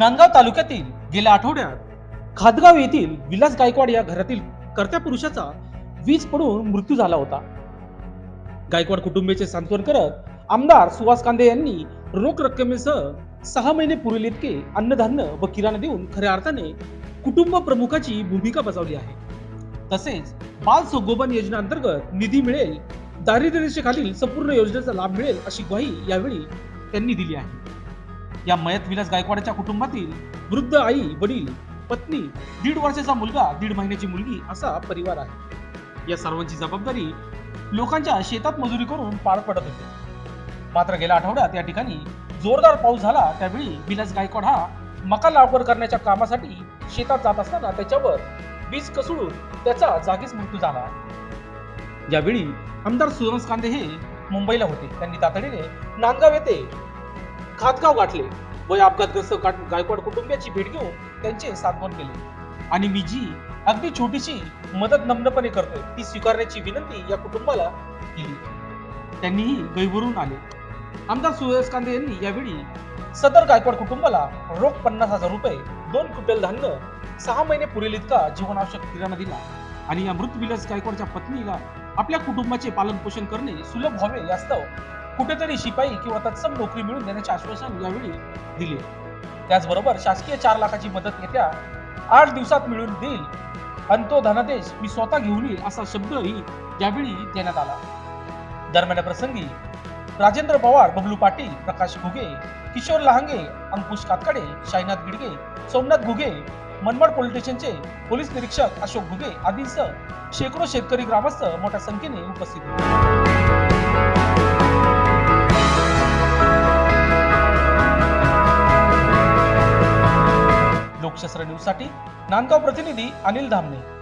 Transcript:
नांदगाव तालुक्यातील गेल्या आठवड्यात खादगाव येथील विलास गायकवाड या घरातील कर्त्या पुरुषाचा वीज पडून मृत्यू झाला होता. गायकवाड कुटुंबियाचे सांत्वन करत आमदार सुहास कांदे यांनी रोख रक्कमेसह सहा महिने पुरेल इतके अन्नधान्य व किराणा देऊन खऱ्या अर्थाने कुटुंब प्रमुखाची भूमिका बजावली आहे. तसेच बाल संगोपन योजनेअंतर्गत निधी मिळेल दारिद्र्य रेषेखालील संपूर्ण योजनेचा लाभ मिळेल अशी ग्वाही यावेळी त्यांनी दिली आहे. या मयत विलास गायकवाडच्या कुटुंबातील वृद्ध आई वडील पत्नी दीड वर्षाचा मुलगा दीड महिन्याची मुलगी असा परिवार आहे. या सर्वांची जबाबदारी लोकांच्या शेतात मजुरी करून पार पडत होते. मात्र गेल्या आठवड्यात या ठिकाणी जोरदार पाऊस झाला. त्यावेळी विलास गायकवाड हा मका लागवड करण्याच्या कामासाठी शेतात जात असताना त्याच्यावर वीज कसळून त्याचा जागीच मृत्यू झाला. यावेळी आमदार सुरेश कांदे हे मुंबईला होते. त्यांनी तातडीने नांदगाव येथे खातगाव गाठले. व या अपघातग्रस्त गायकवाड कुटुंबियाची भेट घेऊन त्यांचे सांत्वन केले. आणि मी जी अगदी छोटीशी मदत नम्रपणे करतोय ती स्वीकारण्याची विनंती या कुटुंबाला केली. त्यांनीही गैभरून आले. आमदार सुरेश कांदे यांनी यावेळी सदर गायकवाड कुटुंबाला रोख पन्नास हजार रुपये दोन क्विंटल धान्य सहा महिने पुरेल इतका जीवनावश्यक किराणा दिला. आणि या मृत विलास गायकवाडच्या पत्नीला आपल्या कुटुंबाचे पालन पोषण करणे सुलभ व्हावे यास्तव कुठेतरी शिपाई किंवा तत्सम नोकरी मिळून देण्याचे आश्वासन यावेळी दिले. त्याचबरोबर शासकीय चार लाखाची मदत येत्या आठ दिवसात मिळून देईल. आणि तो धनादेश मी स्वतः घेऊन येईल असा शब्दही यावेळी देण्यात आला. दरम्यान प्रसंगी राजेंद्र पवार बबलू पाटील प्रकाश घुगे किशोर लहांगे अंकुश कातकडे साईनाथ गिडगे सोमनाथ घुगे मनमाड पोलीस स्टेशनचे पोलीस निरीक्षक अशोक घुगे आदींसह शेकडो शेतकरी ग्रामस्थ मोठ्या संख्येने उपस्थित होते. शस्त्र न्यूजसाठी नांदगाव प्रतिनिधी अनिल धामणे